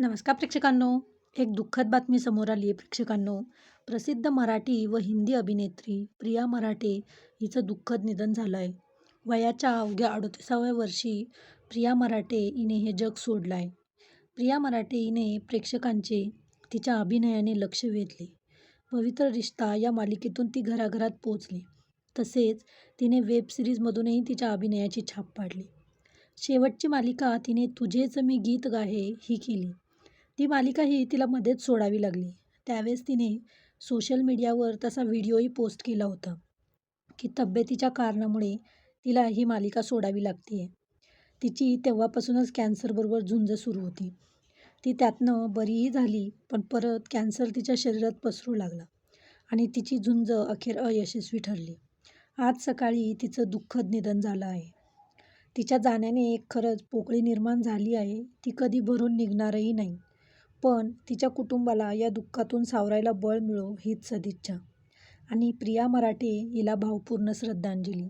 नमस्कार प्रेक्षकांनो. एक दुःखद बातमी समोर आली आहे प्रेक्षकांनो. प्रसिद्ध मराठी व हिंदी अभिनेत्री प्रिया मराठे हिचं दुःखद निधन झालं आहे वयाच्या अवघ्या अडोतीसाव्या वर्षी प्रिया मराठे हिने हे जग सोडलं आहे प्रिया मराठे हिने प्रेक्षकांचे तिच्या अभिनयाने लक्ष वेधले. पवित्र रिश्ता या मालिकेतून ती घराघरात पोचली तसेच तिने वेब सिरीजमधूनही तिच्या अभिनयाची छाप पाडली. शेवटची मालिका तिने तुझेच मी गीत गाहे ही केली. ती मालिकाही तिला मध्येच सोडावी लागली. त्यावेळेस तिने सोशल मीडियावर तसा व्हिडिओही पोस्ट केला होता की तब्येतीच्या कारणामुळे तिला ही मालिका सोडावी लागते आहे तिची तेव्हापासूनच कॅन्सरबरोबर झुंज सुरू होती. ती त्यातनं बरीही झाली पण परत कॅन्सर तिच्या शरीरात पसरू लागला आणि तिची झुंज अखेर अयशस्वी ठरली. आज सकाळी तिचं दुःखद निधन झालं आहे. तिच्या जाण्याने एक खरंच पोकळी निर्माण झाली आहे ती कधी भरून निघणारही नाही. पण तिच्या कुटुंबाला या दुःखातून सावरायला बळ मिळो हीच सदिच्छा. आणि प्रिया मराठे हिला भावपूर्ण श्रद्धांजली.